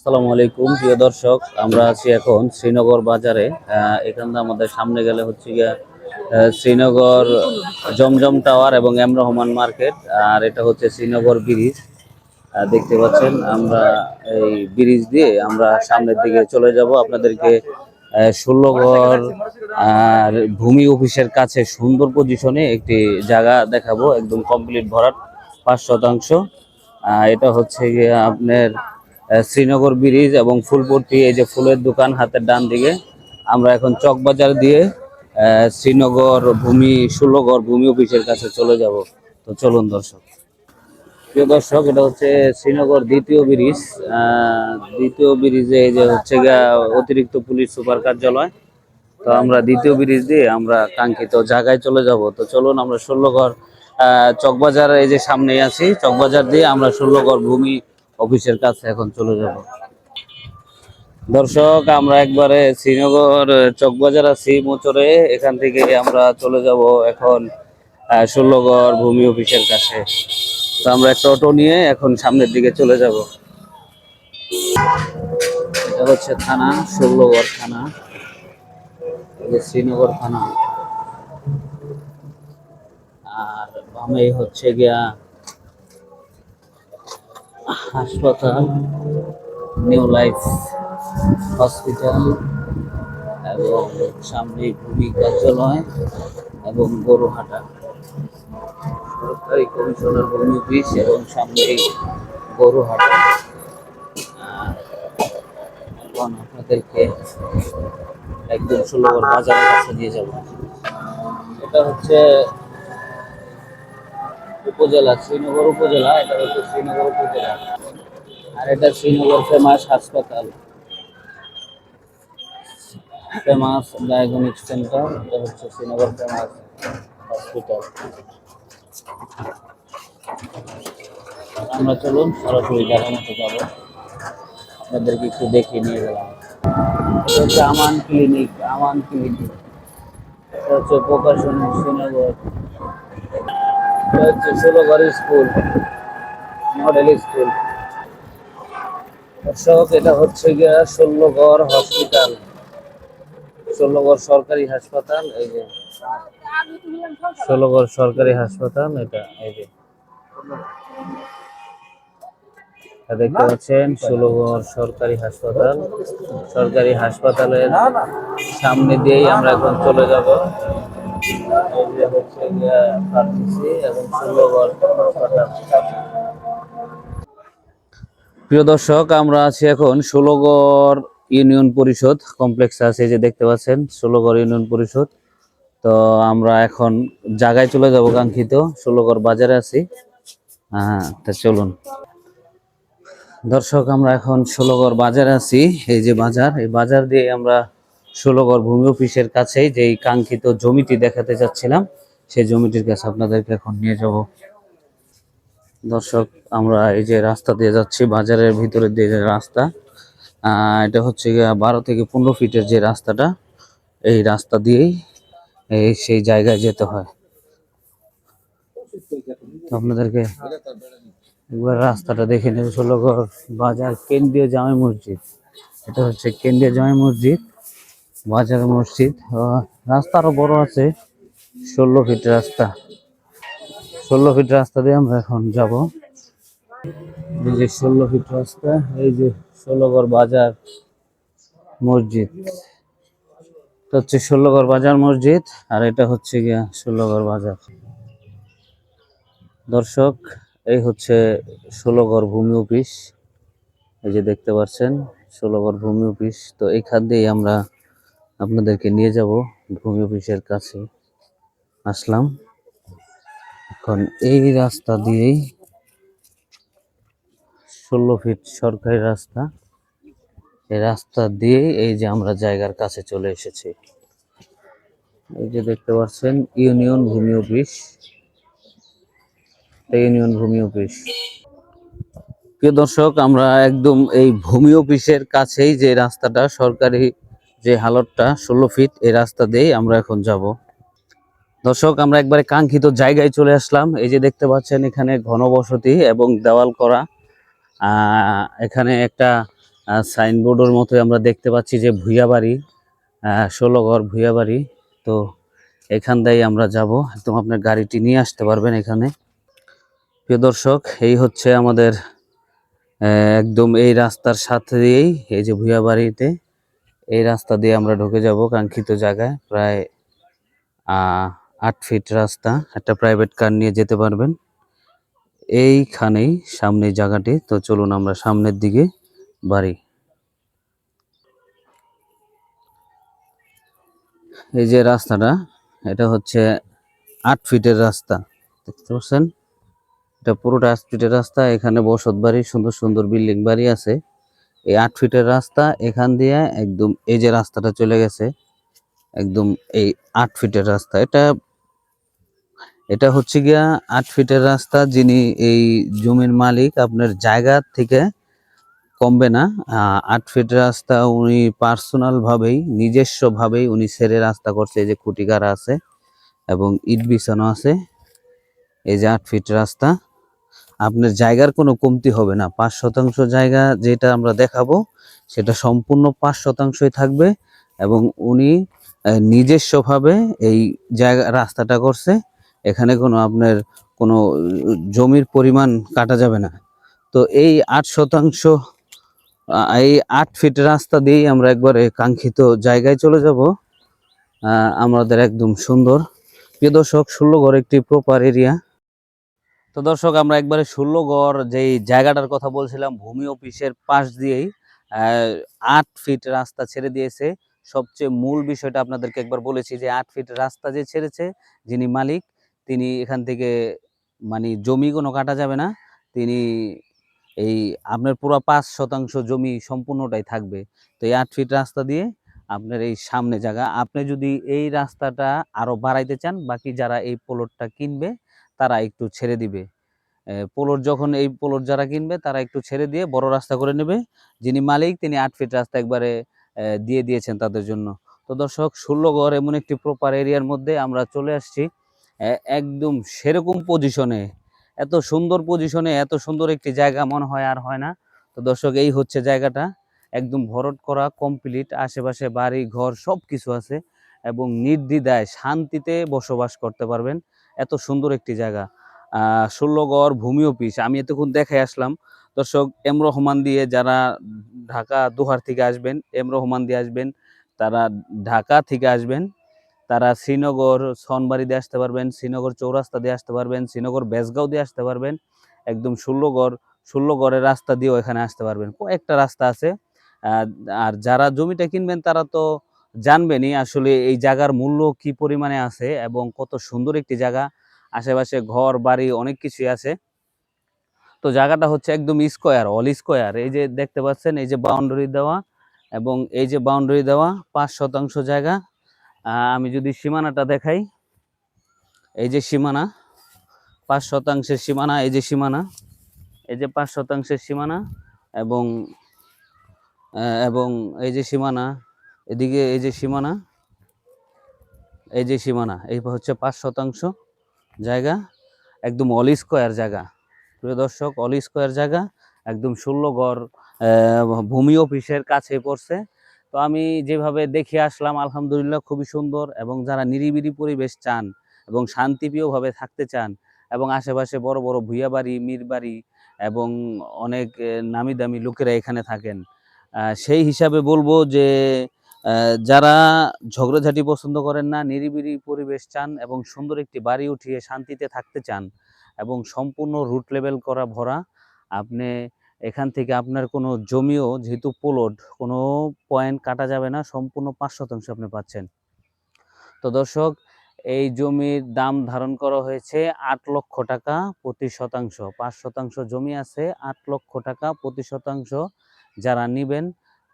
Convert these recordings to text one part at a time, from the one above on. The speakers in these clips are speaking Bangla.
আসসালামু আলাইকুম, প্রিয় দর্শক। আমরা আছি এখন শ্রীনগর বাজারে। এখান আমাদের সামনে গেলে হচ্ছে গিয়া শ্রীনগর জমজম টাওয়ার এবং এম রহমান মার্কেট। আর এটা হচ্ছে শ্রীনগর ব্রিজ। দেখতে পাচ্ছেন, আমরা এই ব্রিজ দিয়ে আমরা সামনের দিকে চলে যাব। আপনাদেরকে ষোলোগড় আর ভূমি অফিসের কাছে সুন্দর পজিশনে একটি জায়গা দেখাবো, একদম কমপ্লিট ভরাট, পাঁচ শতাংশ। এটা হচ্ছে গিয়ে আপনার শ্রীনগর ব্রিজ এবং ফুলপট্টি, এই যে ফুলের দোকান হাতের ডান দিকে। আমরা এখন চকবাজার দিয়ে শ্রীনগর ভূমি ষোলোগড় ভূমি অফিসের কাছে চলে যাব। তো চলুন দর্শক। প্রিয় দর্শক, এটা হচ্ছে শ্রীনগর দ্বিতীয় ব্রিজ। দ্বিতীয় ব্রিজে এই যে হচ্ছে অতিরিক্ত পুলিশ সুপার কার্যালয়। তো আমরা দ্বিতীয় ব্রিজ দিয়ে আমরা কাঙ্ক্ষিত জায়গায় চলে যাব। তো চলুন আমরা ষোলোঘর চকবাজার এই যে সামনেই আছি। চকবাজার দিয়ে আমরা ষোলোঘর ভূমি অফিসের কাছে এখন চলে যাব। দর্শক, আমরা একবারে শ্রীনগর চকবাজার আছি মোচরে এখান থেকে আমরা চলে যাব এখন ষোলোঘর ভূমি অফিসের কাছে। তো আমরা একটা অটো নিয়ে এখন সামনের দিকে চলে যাব। এটা হচ্ছে থানা ষোলোঘর থানা। শ্রীনগর থানা। আর বামে হচ্ছে গিয়া হাসপাতাল, নিউ লাইফ হসপিটাল এবং সামনে ভূমি কার্যালয় এবং গরুহাটা। সরকারি কমিশনার ভূমি অফিস এবং সামনে গরুহাটা। এখন আপনাদেরকে একদম ষোলোগড় বাজারের কাছে দিয়ে যাব। এটা হচ্ছে উপজেলা, শ্রীনগর উপজেলা, এটা হচ্ছে শ্রীনগর উপজেলা। আর এটা শ্রীনগর ফেমাস হাসপাতাল। ফেমাস ডায়াগনিক সেন্টার এটা হচ্ছে শ্রীনগর ফেমাস হসপিটাল আমরা চলুন সরাসরি জায়গা মতো যাব। আপনাদেরকে একটু দেখিয়ে নিয়ে গেলাম। এটা হচ্ছে আমান ক্লিনিক আমান ক্লিনিক এটা হচ্ছে প্রকাশনী শ্রীনগর। হচ্ছে ষোলোঘর স্কুল, মডেল স্কুল। দর্শক, এটা হচ্ছে গিয়া ষোলোঘর হসপিটাল। ষোলোঘর সরকারি হাসপাতাল, এই যে। ষোলোঘর সরকারি হাসপাতাল, এটা, এই যে। দেখতে পাচ্ছেন ষোলোঘর সরকারি হাসপাতাল। সরকারি হাসপাতালের সামনে দিয়েই আমরা এখন চলে যাব। প্রিয় দর্শক, আমরা আছি এখন ষোলোগড় ইউনিয়ন পরিষদ কমপ্লেক্স আছে যে দেখতে পাচ্ছেন, ষোলোগড় ইউনিয়ন পরিষদ। তো আমরা এখন জায়গায় চলে যাব কাঙ্ক্ষিত, ষোলোগড় বাজারে আছি। হ্যাঁ তা চলুন। দর্শক, আমরা এখন ষোলোগড় বাজারে আছি, এই যে বাজার, এই বাজার দিয়ে আমরা ষোলোগড় ভূমি অফিসের কাছেই যেই কাঙ্ক্ষিত জমিটি দেখাতে চাচ্ছিলাম, সেই জমিটির কাছে আপনাদেরকে এখন নিয়ে যাব। দর্শক, আমরা এই যে রাস্তা দিয়ে যাচ্ছি, বাজারের ভিতরে দিয়ে যে রাস্তা এটা হচ্ছে বারো থেকে পনেরো ফিটের যে রাস্তাটা, এই রাস্তা দিয়েই এই সেই জায়গায় যেতে হয়। আপনাদেরকে একবার রাস্তাটা দেখে নেব ষোলোগড় বাজার কেন্দ্রীয় জামে মসজিদ। এটা হচ্ছে কেন্দ্রীয় জামে মসজিদ। বাজার মসজিদ। রাস্তা আরও বড় আছে। ষোলো ফিট রাস্তা। ষোলো ফিট রাস্তা দিয়ে আমরা এখন যাব। এই যে ষোলো ফিট রাস্তা, এই যে ষোলোগড় বাজার মসজিদ। এটা হচ্ছে ষোলোগড় বাজার মসজিদ, আর এটা হচ্ছে গিয়া ষোলোগড় বাজার। দর্শক, এই হচ্ছে ষোলোগড় ভূমি অফিস। এই যে দেখতে পাচ্ছেন, ষোলোগড় ভূমি অফিস। তো এইখান দিয়েই আমরা আপনাদেরকে নিয়ে যাব ভূমি অফিসের কাছে। আসলাম। এখন এই রাস্তা দিয়েই ষোলো ফিট সরকারি রাস্তা। এই রাস্তা দিয়ে এই যে আমরা জায়গার কাছে চলে এসেছি। এই যে দেখতে পাচ্ছেন, ইউনিয়ন ভূমি অফিস। ইউনিয়ন ভূমি অফিস। প্রিয় দর্শক, আমরা একদম এই ভূমি অফিসের কাছেই যে রাস্তাটা সরকারি যে হালতটা ষোলো ফিট এই রাস্তা দিয়েই আমরা এখন যাব। দর্শক, আমরা একবারে কাঙ্ক্ষিত জায়গায় চলে আসলাম। এই যে দেখতে পাচ্ছেন, এখানে ঘনবসতি এবং দেওয়াল করা। এখানে একটা সাইনবোর্ডের মতো আমরা দেখতে পাচ্ছি যে ভুইয়া বাড়ি ষোলো ঘর ভুইয়া বাড়ি তো এখান দিয়েই আমরা যাব। একদম আপনার গাড়িটি নিয়ে আসতে পারবেন এখানে। প্রিয় দর্শক, এই হচ্ছে আমাদের একদম এই রাস্তার সাথে দিয়েই এই যে ভুইয়া বাড়িতে এই রাস্তা দিয়ে আমরা ঢুকে যাব কাঙ্ক্ষিত জায়গায়। প্রায় আট ফিট রাস্তা। একটা প্রাইভেট কার নিয়ে যেতে পারবেন। এইখানেই সামনে জায়গাটি। তো চলুন আমরা সামনের দিকে বাড়ি। এই যে রাস্তাটা, এটা হচ্ছে আট ফিটের রাস্তা। দেখতে পাচ্ছেন? এটা পুরোটা আট ফিটের রাস্তা। এখানে বসত বাড়ি, সুন্দর সুন্দর বিল্ডিং বাড়ি আছে। এই আট ফিটের রাস্তা, এখান দিয়ে একদম এই যে রাস্তাটা চলে গেছে, একদম এই আট ফিটের রাস্তা। এটা এটা হচ্ছে গিয়া আট ফিটের রাস্তা যিনি এই জমির মালিক, আপনার জায়গা থেকে কমবে না। আট ফিট রাস্তা উনি পার্সোনাল ভাবেই নিজস্ব ভাবেই উনি সেরে রাস্তা করছে। এই যে খুঁটিকার আছে এবং ইট বিছানো আছে। এই যে আট ফিট রাস্তা। আপনার জায়গার কোনো কমতি হবে না। পাঁচ শতাংশ জায়গা যেটা আমরা দেখাবো, সেটা সম্পূর্ণ পাঁচ শতাংশই থাকবে এবং উনি নিজস্বভাবে এই জায়গা, রাস্তাটা করছে। এখানে কোনো আপনার কোনো জমির পরিমাণ কাটা যাবে না। তো এই আট শতাংশ এই আট ফিট রাস্তা দিয়েই আমরা একবারে কাঙ্ক্ষিত জায়গায় চলে যাব। আমাদের একদম সুন্দর। প্রিয় দর্শক ষোলোগড় একটি প্রপার এরিয়া তো দর্শক, আমরা একবারে ষোলোগড় যেই জায়গাটার কথা বলছিলাম, ভূমি অফিসের পাশ দিয়েই আট ফিট রাস্তা ছেড়ে দিয়েছে। সবচেয়ে মূল বিষয়টা আপনাদেরকে একবার বলেছি যে, আট ফিট রাস্তা যে ছেড়েছে, যিনি মালিক, তিনি এখান থেকে মানে জমি কোনো কাটা যাবে না। তিনি এই আপনার পুরো পাঁচ শতাংশ জমি সম্পূর্ণটাই থাকবে। তো এই আট ফিট রাস্তা দিয়ে আপনার এই সামনে জায়গা। আপনি যদি এই রাস্তাটা আরও বাড়াইতে চান, বাকি যারা এই প্লটটা কিনবে তারা একটু ছেড়ে দিবে। প্লট যখন এই প্লট যারা কিনবে, তারা একটু ছেড়ে দিয়ে বড় রাস্তা করে নেবে। যিনি মালিক, তিনি আট ফিট রাস্তা একবারে দিয়ে দিয়েছেন তাদের জন্য। তো দর্শক, ষোলোগড় এমন একটি প্রপার এরিয়ার মধ্যে আমরা চলে আসছি। একদম সেরকম পজিশনে এত সুন্দর পজিশনে এত সুন্দর একটি জায়গা মনে হয় আর হয় না। তো দর্শক, এই হচ্ছে জায়গাটা। একদম ভরট করা কমপ্লিট আশেপাশে বাড়ি, ঘর সব কিছু আছে। এবং নির্দ্বিধায় শান্তিতে বসবাস করতে পারবেন। এত সুন্দর একটি জায়গা। ষোলোগড় ভূমি অফিস। আমি এতক্ষণ দেখে আসলাম। দর্শক, এম রহমান দিয়ে যারা ঢাকা দোহার থেকে আসবেন, এম রহমান দিয়ে আসবেন, তারা ঢাকা থেকে আসবেন। তারা শ্রীনগর, সনবাড়ি দিয়ে আসতে পারবেন, শ্রীনগর চৌরাস্তা দিয়ে আসতে পারবেন, শ্রীনগর বেসগাঁও দিয়ে আসতে পারবেন, একদম ষোলোগড়, ষোলোগড়ের রাস্তা দিয়েও এখানে আসতে পারবেন। কয়েকটা রাস্তা আছে। আর যারা জমিটা কিনবেন, তারা তো জানবেনই আসলে এই জায়গার মূল্য কি পরিমাণে আছে এবং কত সুন্দর একটি জায়গা। আশেপাশে ঘর, বাড়ি অনেক কিছুই আছে। তো জায়গাটা হচ্ছে একদম স্কোয়ার, অল স্কোয়ার। এই যে দেখতে পাচ্ছেন, এই যে বাউন্ডারি দেওয়া এবং এই যে বাউন্ডারি দেওয়া পাঁচ শতাংশ জায়গা। আমি যদি সীমানাটা দেখাই, এই যে সীমানা, পাঁচ শতাংশের সীমানা, এই যে সীমানা, এই যে পাঁচ শতাংশের সীমানা এবং এবং এই যে সীমানা এদিকে এই যে সীমানা এই যে সীমানা এই হচ্ছে পাঁচ শতাংশ জায়গা একদম অল স্কোয়ার জায়গা। প্রিয় দর্শক অল স্কোয়ার জায়গা একদম ষোলো গড় আহ, ভূমি অফিসের কাছে পড়ছে। তো আমি যেভাবে দেখে আসলাম আলহামদুলিল্লাহ খুবই সুন্দর এবং যারা নিরিবিলি পরিবেশ চান এবং শান্তিপ্রিয়ভাবে থাকতে চান এবং আশেপাশে বড় বড় ভুইয়া বাড়ি মির বাড়ি এবং অনেক নামি দামি লোকেরা এখানে থাকেন সেই হিসাবে বলব যে যারা ঝগড়াঝাটি পছন্দ করেন না, নিরিবিলি পরিবেশ চান এবং সুন্দর একটি বাড়ি উঠিয়ে শান্তিতে থাকতে চান এবং সম্পূর্ণ রুট লেভেল করা ভরা, আপনি এখান থেকে আপনার কোনো জমিও, যেহেতু পোলট কোনো পয়েন্ট কাটা যাবে না, সম্পূর্ণ পাঁচ শতাংশ আপনি পাচ্ছেন। তো দর্শক, এই জমির দাম ধারণ করা হয়েছে আট লক্ষ টাকা প্রতি শতাংশ। পাঁচ শতাংশ জমি আছে, আট লক্ষ টাকা প্রতি শতাংশ যারা নেবেন,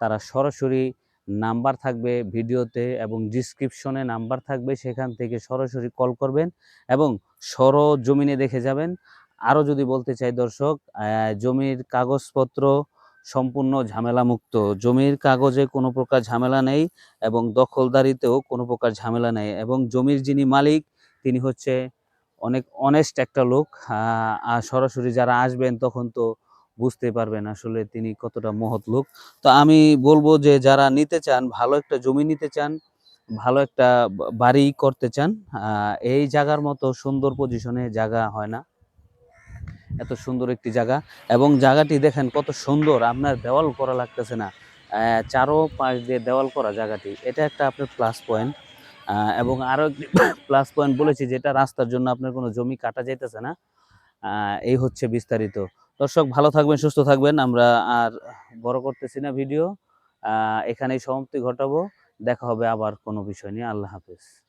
তারা সরাসরি নাম্বার থাকবে ভিডিওতে এবং ডিসক্রিপশনে নাম্বার থাকবে, সেখান থেকে সরাসরি কল করবেন এবং সর জমিনে দেখে যাবেন। আরও যদি বলতে চাই দর্শক জমির কাগজপত্র সম্পূর্ণ ঝামেলা মুক্ত জমির কাগজে কোনো প্রকার ঝামেলা নেই এবং দখলদারিতেও কোনো প্রকার ঝামেলা নেই এবং জমির যিনি মালিক, তিনি হচ্ছে অনেক অনেস্ট একটা লোক। সরাসরি যারা আসবেন তখন তো বুঝতে পারবেন আসলে তিনি কতটা মহৎ লোক। তো আমি বলব যে যারা নিতে চান, ভালো একটা জমি নিতে চান, ভালো একটা বাড়ি করতে চান এই জায়গার মতো সুন্দর পজিশনে জায়গা হয় না। এত সুন্দর একটি জায়গা এবং জায়গাটি দেখেন কত সুন্দর, আপনার দেওয়াল করা লাগতেছে না। চারো পাশ দিয়ে দেওয়াল করা জায়গাটি, এটা একটা আপনার প্লাস পয়েন্ট এবং আরও একটি প্লাস পয়েন্ট বলেছি যেটা রাস্তার জন্য আপনার কোনো জমি কাটা যাইতেছে না। এই হচ্ছে বিস্তারিত। দর্শক ভালো থাকবেন, সুস্থ থাকবেন। আমরা আর বড় করতেছি না ভিডিও। এখানেই সমাপ্তি ঘটাবো। দেখা হবে আবার কোনো বিষয় নিয়ে। আল্লাহ হাফেজ।